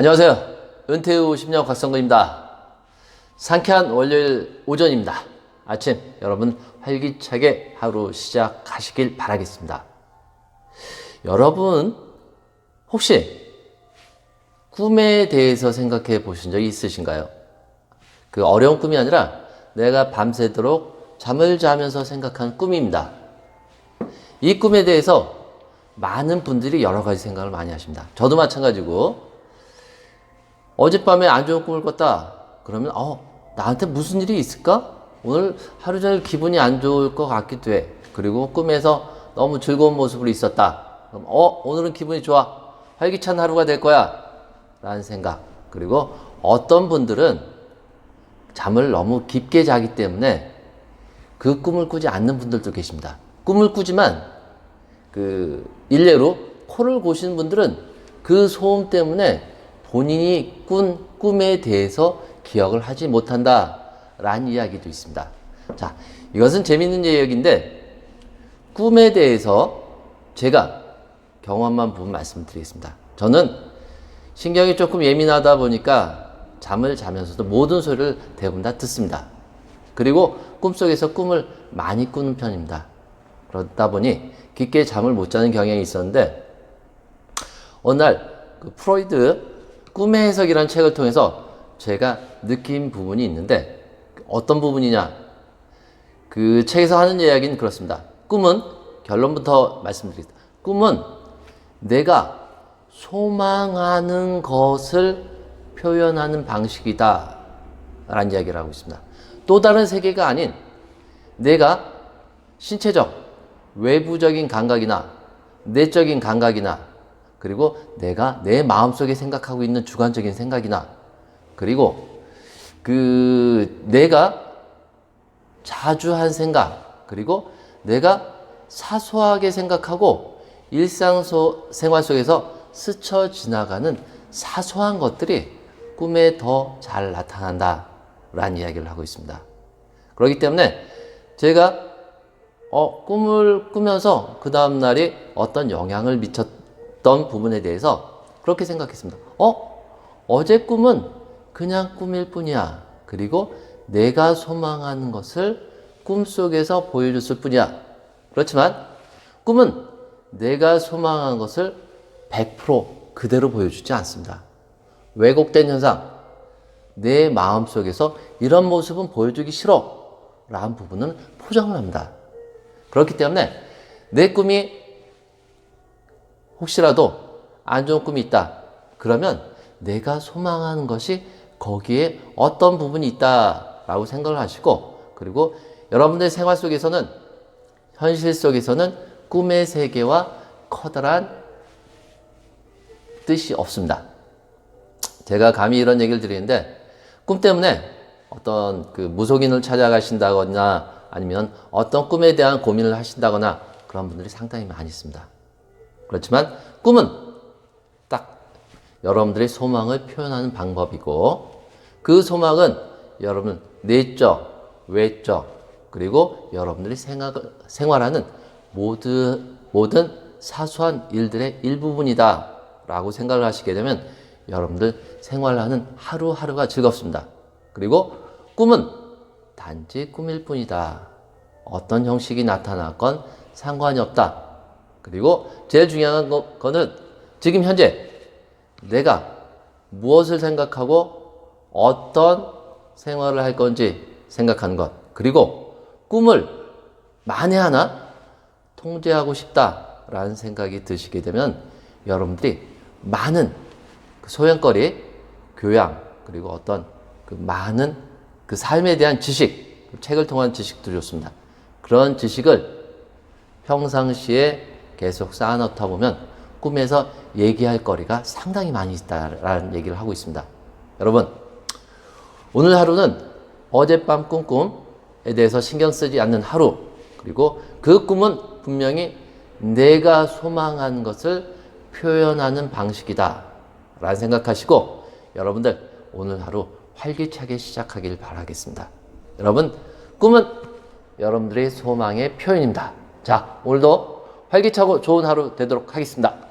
안녕하세요. 은퇴 후 10년 곽성근입니다. 상쾌한 월요일 오전입니다. 아침 여러분 활기차게 하루 시작하시길 바라겠습니다. 여러분 혹시 꿈에 대해서 생각해 보신 적이 있으신가요? 그 어려운 꿈이 아니라 내가 밤새도록 잠을 자면서 생각한 꿈입니다. 이 꿈에 대해서 많은 분들이 여러 가지 생각을 많이 하십니다. 저도 마찬가지고 어젯밤에 안 좋은 꿈을 꿨다. 그러면 어 나한테 무슨 일이 있을까? 오늘 하루 종일 기분이 안 좋을 것 같기도 해. 그리고 꿈에서 너무 즐거운 모습으로 있었다. 그럼 어 오늘은 기분이 좋아. 활기찬 하루가 될 거야. 라는 생각. 그리고 어떤 분들은 잠을 너무 깊게 자기 때문에 그 꿈을 꾸지 않는 분들도 계십니다. 꿈을 꾸지만 그 일례로 코를 고시는 분들은 그 소음 때문에 본인이 꾼 꿈에 대해서 기억을 하지 못한다 라는 이야기도 있습니다. 자, 이것은 재밌는 이야기인데 꿈에 대해서 제가 경험한 부분 말씀드리겠습니다. 저는 신경이 조금 예민하다 보니까 잠을 자면서도 모든 소리를 대부분 다 듣습니다. 그리고 꿈속에서 꿈을 많이 꾸는 편입니다. 그러다 보니 깊게 잠을 못 자는 경향이 있었는데 어느 날 그 프로이드 꿈의 해석이라는 책을 통해서 제가 느낀 부분이 있는데 어떤 부분이냐 그 책에서 하는 이야기는 그렇습니다. 꿈은 결론부터 말씀드리겠습니다. 꿈은 내가 소망하는 것을 표현하는 방식이다 라는 이야기를 하고 있습니다. 또 다른 세계가 아닌 내가 신체적, 외부적인 감각이나 내적인 감각이나 그리고 내가 내 마음속에 생각하고 있는 주관적인 생각이나 그리고 그 내가 자주 한 생각 그리고 내가 사소하게 생각하고 일상 생활 속에서 스쳐 지나가는 사소한 것들이 꿈에 더 잘 나타난다 라는 이야기를 하고 있습니다. 그렇기 때문에 제가 어, 꿈을 꾸면서 그 다음날이 어떤 영향을 미쳤 던 부분에 대해서 그렇게 생각했습니다. 어? 어제 꿈은 그냥 꿈일 뿐이야. 그리고 내가 소망하는 것을 꿈속에서 보여줬을 뿐이야. 그렇지만 꿈은 내가 소망한 것을 100% 그대로 보여주지 않습니다. 왜곡된 현상, 내 마음 속에서 이런 모습은 보여주기 싫어. 라는 부분은 포장을 합니다. 그렇기 때문에 내 꿈이 혹시라도 안 좋은 꿈이 있다. 그러면 내가 소망하는 것이 거기에 어떤 부분이 있다라고 생각을 하시고 그리고 여러분들의 생활 속에서는 현실 속에서는 꿈의 세계와 커다란 뜻이 없습니다. 제가 감히 이런 얘기를 드리는데 꿈 때문에 어떤 그 무속인을 찾아가신다거나 아니면 어떤 꿈에 대한 고민을 하신다거나 그런 분들이 상당히 많이 있습니다. 그렇지만 꿈은 딱 여러분들의 소망을 표현하는 방법이고 그 소망은 여러분 내적, 외적 그리고 여러분들이 생각, 생활하는 모든, 모든 사소한 일들의 일부분이다 라고 생각을 하시게 되면 여러분들 생활하는 하루하루가 즐겁습니다. 그리고 꿈은 단지 꿈일 뿐이다. 어떤 형식이 나타났건 상관이 없다. 그리고 제일 중요한 거는 지금 현재 내가 무엇을 생각하고 어떤 생활을 할 건지 생각하는 것. 그리고 꿈을 만에 하나 통제하고 싶다라는 생각이 드시게 되면 여러분들이 많은 그 소양거리, 교양, 그리고 어떤 그 많은 그 삶에 대한 지식, 책을 통한 지식도 좋습니다. 그런 지식을 평상시에 계속 쌓아놓다 보면 꿈에서 얘기할 거리가 상당히 많이 있다라는 얘기를 하고 있습니다. 여러분, 오늘 하루는 어젯밤 꾼 꿈에 대해서 신경 쓰지 않는 하루, 그리고 그 꿈은 분명히 내가 소망한 것을 표현하는 방식이다. 라는 생각하시고 여러분들 오늘 하루 활기차게 시작하길 바라겠습니다. 여러분, 꿈은 여러분들의 소망의 표현입니다. 자, 오늘도 활기차고 좋은 하루 되도록 하겠습니다.